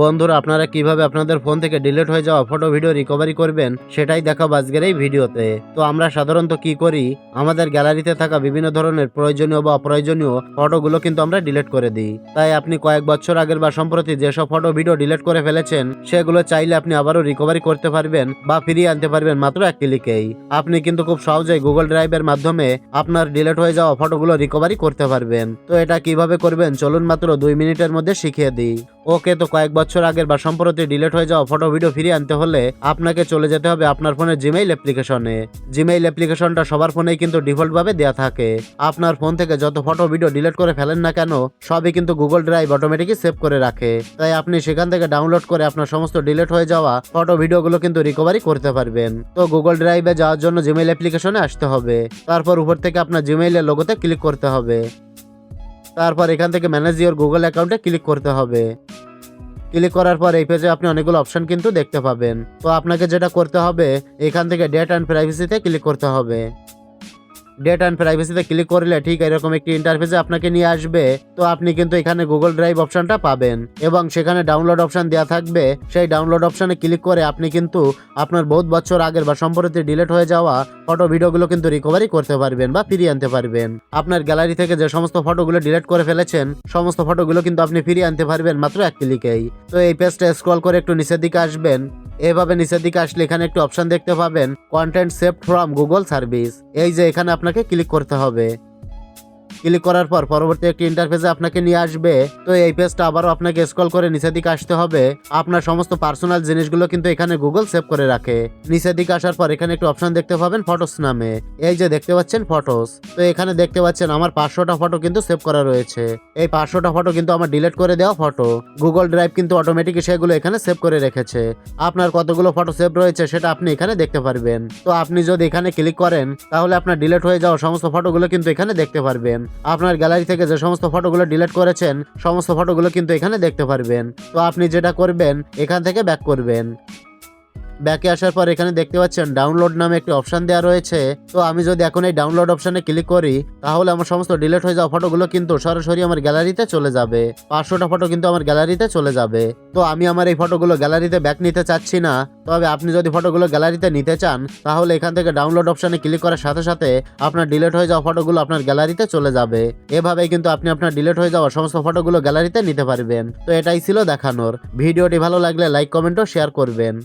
বন্ধুরা, আপনারা কীভাবে আপনাদের ফোন থেকে ডিলিট হয়ে যাওয়া ফটো ভিডিও রিকভারি করবেন সেটাই দেখাবো আজকের এই ভিডিওতে। তো আমরা সাধারণত কি করি? আমাদের গ্যালারিতে থাকা বিভিন্ন ধরনের প্রয়োজনীয় বা অপ্রয়োজনীয় ফটোগুলো কিন্তু আমরা ডিলিট করে দিই। তাই আপনি কয়েক বছর আগের বা সম্প্রতি যেসব ফটো ভিডিও ডিলিট করে ফেলেছেন, সেগুলো চাইলে আপনি আবারও রিকভারি করতে পারবেন বা ফিরিয়ে আনতে পারবেন মাত্র এক ক্লিকেই আপনি কিন্তু খুব সহজেই গুগল ড্রাইভের মাধ্যমে আপনার ডিলিট হয়ে যাওয়া ফটোগুলো রিকভারি করতে পারবেন। তো এটা কীভাবে করবেন? চলুন মাত্র দুই মিনিটের মধ্যে শিখিয়ে দিই। ওকে তো কয়েক বছর আগের বা সম্প্রতি ডিলেট হয়ে যাওয়া ফটো ভিডিও ফিরিয়ে আনতে হলে আপনাকে চলে যেতে হবে আপনার ফোনের জিমেইল অ্যাপ্লিকেশনে জিমেইল অ্যাপ্লিকেশনটা সবার ফোনেই কিন্তু ডিফল্ট ভাবে দেওয়া থাকে। আপনার ফোন থেকে যত ফটো ভিডিও ডিলিট করে ফেলেন না কেন, সবই কিন্তু গুগল ড্রাইভ অটোমেটিকই সেভ করে রাখে। তাই আপনি সেখান থেকে ডাউনলোড করে আপনার সমস্ত ডিলেট হয়ে যাওয়া ফটো ভিডিওগুলো কিন্তু রিকভারি করতে পারবেন। তো গুগল ড্রাইভে যাওয়ার জন্য জিমেইল অ্যাপ্লিকেশনে আসতে হবে। তারপর উপর থেকে আপনার জিমেইলের লোগোতে ক্লিক করতে হবে। তারপর এখান থেকে ম্যানেজ ইউর গুগল অ্যাকাউন্টে ক্লিক করতে হবে। ক্লিক করার পর এই পেজে আপনি অনেকগুলো অপশন কিন্তু দেখতে পাবেন। তো আপনাকে যেটা করতে হবে, এখান থেকে ডেট অ্যান্ড প্রাইভেসিতে ক্লিক করতে হবে। ডেট অ্যান্ড প্রাইভেসিতে ক্লিক করলে ঠিক এরকম একটি ইন্টারফেসে আপনাকে নিয়ে আসবে। তো আপনি কিন্তু এখানে গুগল ড্রাইভ অপশনটা পাবেন এবং সেখানে ডাউনলোড অপশন দেওয়া থাকবে। সেই ডাউনলোড অপশনে ক্লিক করে আপনি কিন্তু আপনার বহুত বছর আগের বা সম্প্রতি ডিলিট হয়ে যাওয়া ফটো ভিডিওগুলো কিন্তু রিকভারি করতে পারবেন বা ফিরিয়ে আনতে পারবেন। আপনার গ্যালারি থেকে যে সমস্ত ফটোগুলো ডিলিট করে ফেলেছেন, সমস্ত ফটোগুলো কিন্তু আপনি ফিরিয়ে আনতে পারবেন মাত্র এক ক্লিকেই তো এই পেজটা স্ক্রল করে একটু নিচের দিকে আসবেন। এভাবে নিচের দিকে আসলে এখানে একটি অপশন দেখতে পাবেন content save from Google service এই যে এখানে আপনাকে ক্লিক করতে হবে। ক্লিক করার পর পরবর্তী একটি ইন্টারফেসে আপনাকে নিয়ে আসবে। তো এই পেজটা আবারও আপনাকে স্ক্রল করে নিচের দিকে আসতে হবে। আপনার সমস্ত পার্সোনাল জিনিসগুলো কিন্তু এখানে গুগল সেভ করে রাখে। নিচের দিকে আসার পর এখানে একটি অপশন দেখতে পাবেন ফটোস নামে। এই যে দেখতে পাচ্ছেন ফটোস তো এখানে দেখতে পাচ্ছেন আমার পাঁচশোটা ফটো কিন্তু সেভ করা রয়েছে। এই পাঁচশোটা ফটো কিন্তু আমার ডিলিট করে দেওয়া ফটো গুগল ড্রাইভ কিন্তু অটোমেটিক সেগুলো এখানে সেভ করে রেখেছে। আপনার কতগুলো ফটো সেভ রয়েছে সেটা আপনি এখানে দেখতে পারবেন। তো আপনি যদি এখানে ক্লিক করেন, তাহলে আপনার ডিলিট হয়ে যাওয়া সমস্ত ফটোগুলো কিন্তু এখানে দেখতে পারবেন। আপনার গ্যালারি থেকে যে সমস্ত ফটোগুলো ডিলিট করেছেন, সমস্ত ফটোগুলো কিন্তু এখানে দেখতে পারবেন। তো আপনি যেটা করবেন, এখান থেকে ব্যাক করবেন। ব্যাকে আসার পর এখানে দেখতে পাচ্ছেন ডাউনলোড নামে একটি অপশন দেওয়া রয়েছে। তো আমি যদি এখন এই ডাউনলোড অপশনে ক্লিক করি, তাহলে আমার সমস্ত ডিলিট হয়ে যাওয়া ফটোগুলো কিন্তু সরাসরি আমার গ্যালারিতে চলে যাবে। পাঁচশোটা ফটো কিন্তু আমার গ্যালারিতে চলে যাবে। তো আমি আমার এই ফটোগুলো গ্যালারিতে ব্যাক নিতে চাচ্ছি না। তবে আপনি যদি ফটোগুলো গ্যালারিতে নিতে চান, তাহলে এখান থেকে ডাউনলোড অপশনে ক্লিক করার সাথে সাথে আপনার ডিলিট হয়ে যাওয়া ফটোগুলো আপনার গ্যালারিতে চলে যাবে। এভাবেই কিন্তু আপনি আপনার ডিলিট হয়ে যাওয়া সমস্ত ফটোগুলো গ্যালারিতে নিতে পারবেন। তো এটাই ছিল দেখানোর। ভিডিওটি ভালো লাগলে লাইক কমেন্ট ও শেয়ার করবেন।